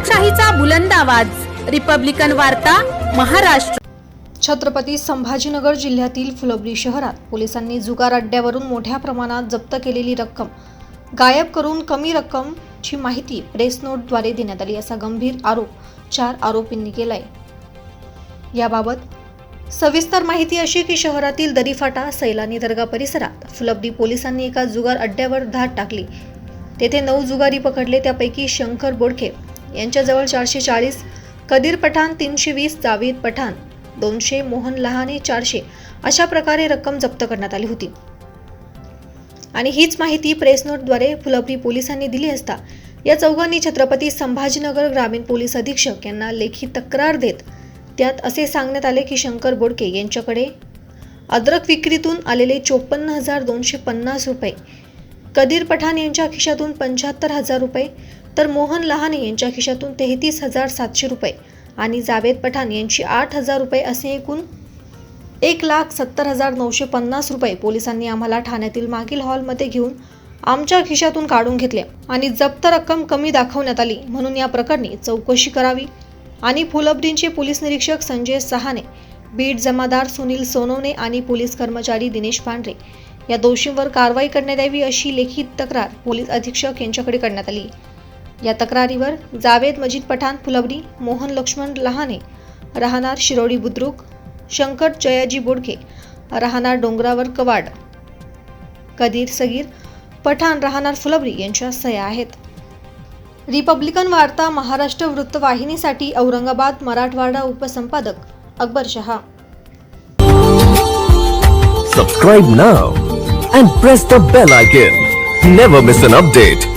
लोकशाहीचा बुलंद आवाज. रिपब्लिकन वार्ता महाराष्ट्र. छत्रपती संभाजीनगर जिल्ह्यातील फुलंब्री शहरात पोलिसांनी जुगार अड्ड्यावरून मोठ्या प्रमाणात जप्त केलेली रक्कम. गायब करून कमी रक्कमची माहिती प्रेस नोटद्वारे देण्यात आली असा गंभीर आरोप चार आरोपींनी केलाय. याबाबत सविस्तर माहिती अशी की शहरातील दरीफाटा सैलानी दर्गा परिसरात फुलब्री पोलिसांनी एका जुगार अड्ड्यावर धाड टाकली. तेथे नऊ जुगारी पकडले त्यापैकी शंकर बोडखे यांच्याजवळ चारशे चाळीस कदीर पठाण तीनशे वीस जावेद पठाण दोनशे मोहन लहाने चारशे अशा प्रकारे रक्कम जप्त करण्यात आली होती. आणि हीच माहिती प्रेस नोटद्वारे फुलंब्री पोलिसांनी दिली असता या चौघांनी छत्रपती संभाजीनगर ग्रामीण पोलीस अधीक्षक यांना लेखी तक्रार देत त्यात असे सांगण्यात आले की शंकर बोडके यांच्याकडे अद्रक विक्रीतून आलेले चोपन्न हजार दोनशे पन्नास रुपये कदीर पठाण यांच्या खिशातून पंच्याहत्तर हजार रुपये तर मोहन लहाने यांच्या खिशातून तेहतीस हजार सातशे रुपये आणि जावेद पठाण यांची आठ हजार रुपये असे एकूण एक लाख सत्तर हजार नऊशे पन्नास रुपये पोलिसांनी आम्हाला ठाण्यातील मागील हॉलमध्ये घेऊन आमच्या खिशातून काढून घेतले आणि जप्त रक्कम कमी दाखवण्यात आली म्हणून या प्रकरणी चौकशी करावी आणि फुलबडींचे पोलीस निरीक्षक संजय सहाने बीड जमादार सुनील सोनवणे आणि पोलीस कर्मचारी दिनेश पांढरे या दोषींवर कारवाई करण्यात यावी अशी लेखी तक्रार पोलीस अधीक्षक यांच्याकडे करण्यात आली. या तक्रारीवर जावेद मजीद पठाण फुलबरी मोहन लक्ष्मण लहाने राहणार शिरोडी बुद्रुक शंकर जयाजी बोडके राहणार डोंगरावर कवाड कदीर सगीर पठाण राहणार फुलबरी यांच्या सह्या आहेत. रिपब्लिकन वार्ता महाराष्ट्र वृत्तवाहिनीसाठी Aurangabad Marathwada उपसंपादक Akbar Shah. Subscribe now and press the bell icon never miss an update